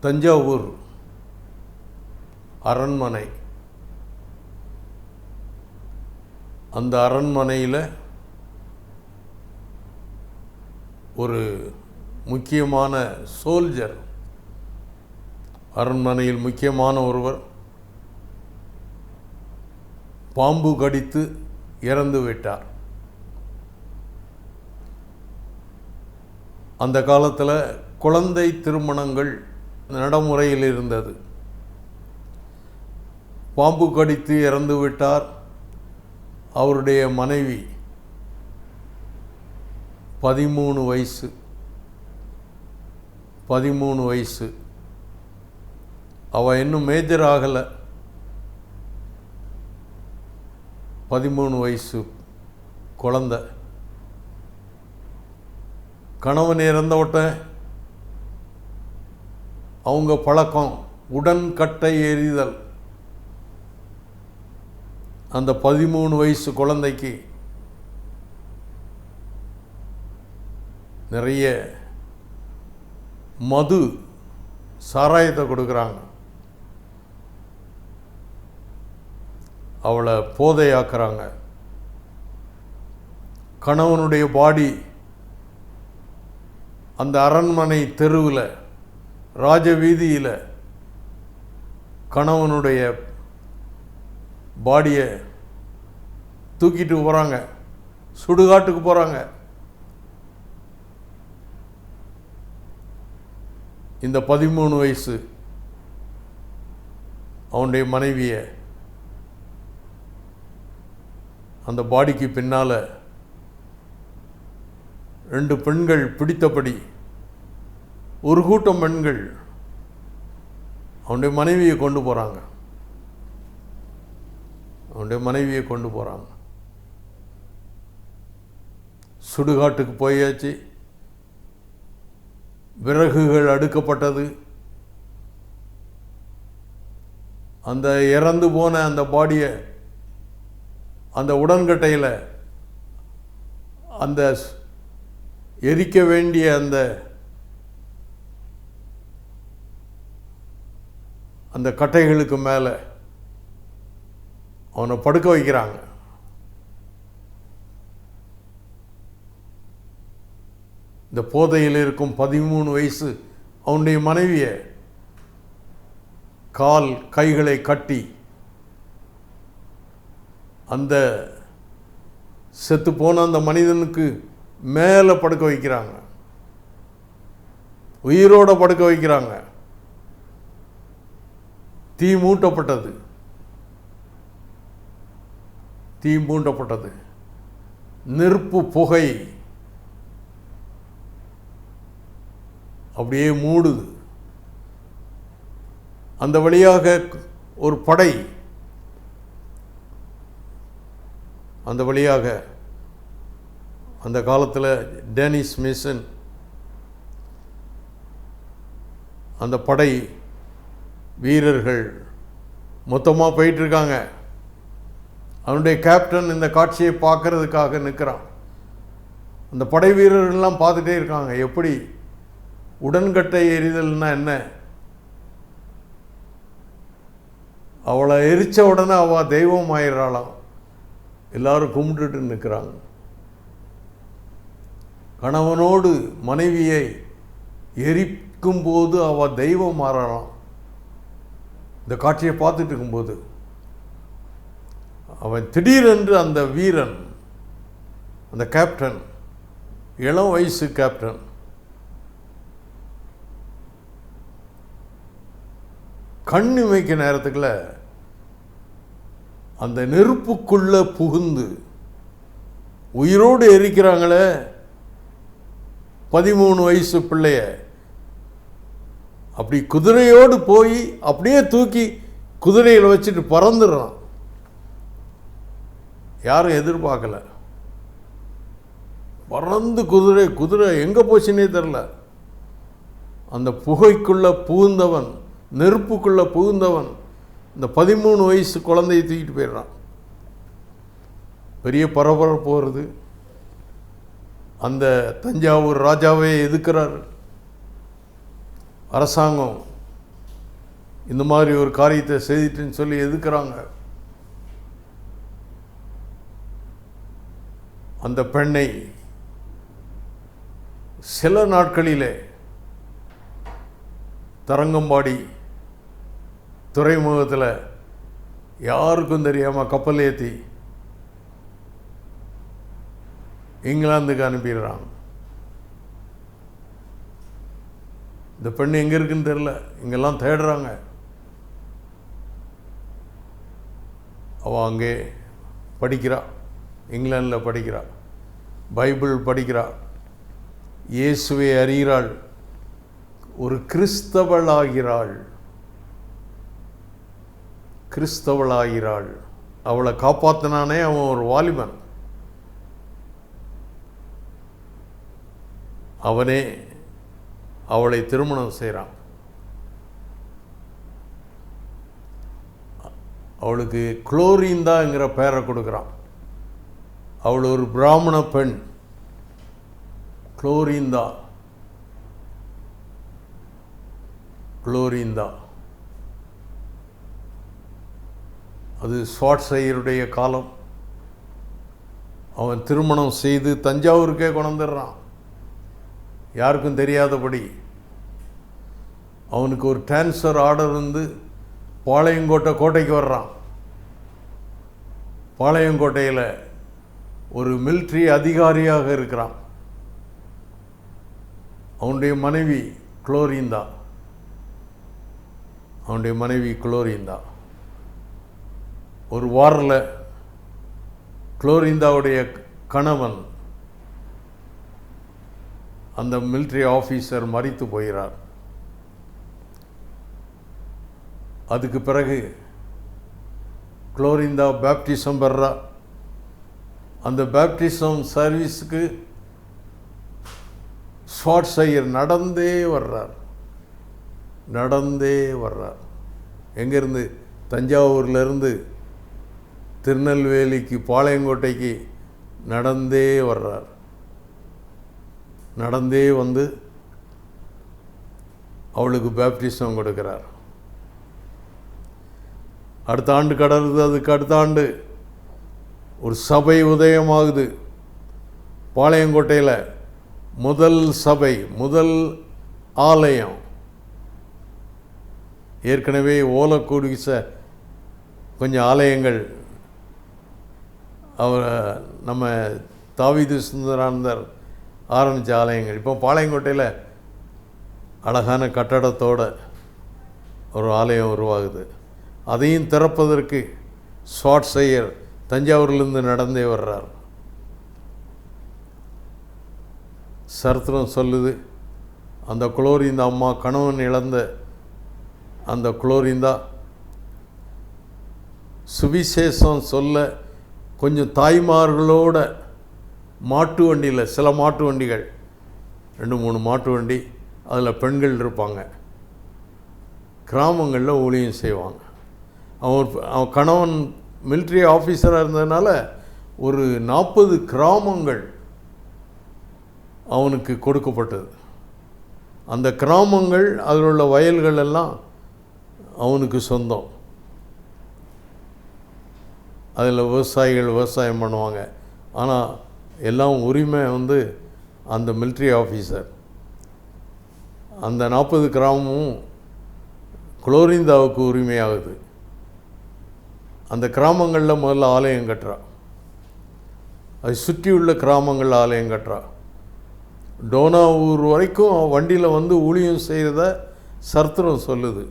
தஞ்சாவூர் அரண்மனை. அந்த அரண்மனையில் ஒரு முக்கியமான சோல்ஜர் அரண்மனையில் முக்கியமான ஒருவர் பாம்பு கடித்து இறந்து விட்டார். அந்த காலத்தில் குழந்தை திருமணங்கள் நடைமுறையில் இருந்தது. பாம்பு கடித்து இறந்துவிட்டார் அவருடைய மனைவி. பதிமூணு வயசு. பதிமூணு வயசு. அவள் இன்னும் மேஜர் ஆகலை. பதிமூணு வயசு குழந்த. கணவன் இறந்தவட்ட அவங்க பழக்கம் உடன்கட்டை எறிதல் அந்த பதிமூணு வயசு குழந்தைக்கு நிறைய மது சாராயத்தை கொடுக்குறாங்க. அவளை போதையாக்குறாங்க. கணவனுடைய பாடி அந்த அரண்மனை தெருவில் ராஜவீதியில் கணவனுடைய பாடியை தூக்கிட்டு போகிறாங்க சுடுகாட்டுக்கு போகிறாங்க இந்த பதிமூணு வயசு அவனுடைய மனைவியை அந்த பாடிக்கு பின்னால் ரெண்டு பெண்கள் பிடித்தபடி ஒரு கூட்டம் பெண்கள் அவனுடைய மனைவியை கொண்டு போகிறாங்க அவனுடைய மனைவியை கொண்டு போகிறாங்க சுடுகாட்டுக்கு போயாச்சு. விறகுகள் அடுக்கப்பட்டது. அந்த இறந்து போன அந்த பாடியை அந்த உடன்கட்டையில் அந்த ஸ்- எரிக்க வேண்டிய அந்த அந்த கட்டைகளுக்கு மேலே அவனை படுக்க வைக்கிறாங்க. இந்த போதையில் இருக்கும் பதிமூணு வயசு அவனுடைய மனைவியை கால் கைகளை கட்டி அந்த செத்து போன அந்த மனிதனுக்கு மேலே படுக்க வைக்கிறாங்க. உயிரோடு படுக்க வைக்கிறாங்க. தீ மூட்டப்பட்டது. தீ மூண்டப்பட்டது நெருப்பு புகை. அப்படியே மூடுது. அந்த வழியாக ஒரு படை. அந்த வழியாக அந்த காலத்தில் டேனிஸ் மிஷன் அந்த படை வீரர்கள் மொத்தமாக போயிட்டுருக்காங்க. அவனுடைய கேப்டன் இந்த காட்சியை பார்க்கறதுக்காக நிற்கிறான் அந்த படை வீரர்கள்லாம் பார்த்துட்டே இருக்காங்க. எப்படி? உடன்கட்டை எரிதல்னா என்ன? அவளை எரிச்ச உடனே அவள் தெய்வம் ஆயிடுறாளாம். எல்லாரும் கும்பிட்டுட்டு நிற்கிறாங்க கணவனோடு மனைவியை எரிக்கும் போது அவள் தெய்வம் மாறலாம் இந்த காட்சியை பார்த்துட்டு இருக்கும்போது அவன் திடீரென்று அந்த வீரன் அந்த கேப்டன் இளம் வயசு கேப்டன் கண் இமைக்க நேரத்துக்குள்ள அந்த நெருப்புக்குள்ளே புகுந்து உயிரோடு எரிக்கிறாங்களே பதிமூணு வயசு பிள்ளைய. அப்படி குதிரையோடு போய் அப்படியே தூக்கி குதிரையில் வச்சுட்டு பறந்துடுறான். யாரும் எதிர்பார்க்கல. பறந்து குதிரை குதிரை எங்கே போச்சுன்னே தெரில அந்த புகைக்குள்ள புகுந்தவன் நெருப்புக்குள்ள புகுந்தவன் இந்த பதிமூணு வயசு குழந்தையை தூக்கிட்டு போயிடுறான். பெரிய பரபரப்பு வருது. அந்த தஞ்சாவூர் ராஜாவே எதுக்குறார்? அரசாங்கம் இந்த மாதிரி ஒரு காரியத்தை செய்துட்டுன்னு சொல்லி எதுக்குறாங்க? அந்த பெண்ணை சில நாட்களிலே தரங்கம்பாடி துறைமுகத்தில் யாருக்கும் தெரியாமல் கப்பல் ஏற்றி இங்கிலாந்துக்கு அனுப்பிடுறாங்க. இந்த பெண் எங்கே இருக்குன்னு தெரில இங்கெல்லாம் தேடுறாங்க. அவள் அங்கே படிக்கிறா. இங்கிலாந்தில் படிக்கிறா. பைபிள் படிக்கிறா. இயேசுவை அறிகிறாள். ஒரு கிறிஸ்தவளாகிறாள். கிறிஸ்தவளாகிறாள். அவளை காப்பாற்றினானே அவன் ஒரு வாலிபன். அவனே அவளை திருமணம் செய்கிறான் அவளுக்கு குளோரிந்தாங்கிற பெயரை கொடுக்குறான். அவள் ஒரு பிராமண பெண். குளோரிந்தா குளோரிந்தா அது ஸ்வாட்ஸையருடைய காலம். அவன் திருமணம் செய்து தஞ்சாவூருக்கே கொண்டுறான் யாருக்கும் தெரியாதபடி அவனுக்கு ஒரு டிரான்ஸ்ஃபர் ஆர்டர் வந்து பாளையங்கோட்டை கோட்டைக்கு வர்றான். பாளையங்கோட்டையில் ஒரு மிலிட்ரி அதிகாரியாக இருக்கிறான். அவனுடைய மனைவி குளோரிந்தா அவனுடைய மனைவி குளோரிந்தா ஒரு வாரில் குளோரிந்தாவுடைய கணவன் அந்த மிலிட்ரி ஆஃபீஸர் மறித்து போகிறார் அதுக்கு பிறகு குளோரிந்தா பேப்டிசம் பெறா அந்த பேப்டிசம் சர்வீஸுக்கு ஸ்வாட் செய்யர் நடந்தே வர்றார். நடந்தே வர்றார். எங்கேருந்து? தஞ்சாவூர்லேருந்து திருநெல்வேலிக்கு பாளையங்கோட்டைக்கு நடந்தே வர்றார். நடந்தே வந்து அவளுக்கு பேப்டிசம் கொடுக்கிறார். அடுத்த ஆண்டு கடவுது அதுக்கு அடுத்த ஆண்டு ஒரு சபை உதயமாகுது. பாளையங்கோட்டையில் முதல் சபை முதல் ஆலயம். ஏற்கனவே ஓலக்குடிச கொஞ்சம் ஆலயங்கள். அவர் நம்ம தாவிது சுந்தரானந்தர் ஆரம்பித்த ஆலயங்கள். இப்போ பாளையங்கோட்டையில் அழகான கட்டடத்தோட ஒரு ஆலயம் உருவாகுது. அதையும் திறப்பதற்கு ஸ்வாட் செய்யர் தஞ்சாவூர்லேருந்து நடந்தே வர்றார். சரித்திரம் சொல்லுது அந்த குளோரிந்தா அம்மா கணவன் இழந்த அந்த குளோரிந்தா சுவிசேஷம் சொல்ல கொஞ்சம் தாய்மார்களோட மாட்டு வண்டியில் சில மாட்டு வண்டிகள். ரெண்டு மூணு மாட்டு வண்டி அதில் பெண்கள் இருப்பாங்க. கிராமங்களில் ஊழியம் செய்வாங்க. அவன் அவன் கணவன் மிலிட்ரி ஆஃபீஸராக இருந்ததுனால ஒரு நாற்பது கிராமங்கள் அவனுக்கு கொடுக்கப்பட்டது. அந்த கிராமங்கள் அதில் உள்ள வயல்கள் எல்லாம் அவனுக்கு சொந்தம். அதில் விவசாயிகள் விவசாயம் பண்ணுவாங்க. ஆனால் எல்லாம் உரிமை வந்து அந்த மிலிட்ரி ஆஃபீஸர் அந்த நாற்பது கிராமமும் குளோரிந்தாவுக்கு உரிமையாகுது. அந்த கிராமங்களில் முதல்ல ஆலயம் கட்டுறா. அது சுற்றியுள்ள கிராமங்கள் ஆலயம் கட்டுறா. டோனா ஊர் வரைக்கும் வண்டியில் வந்து ஊழியம் செய்கிறத சரித்திரம் சொல்லுது.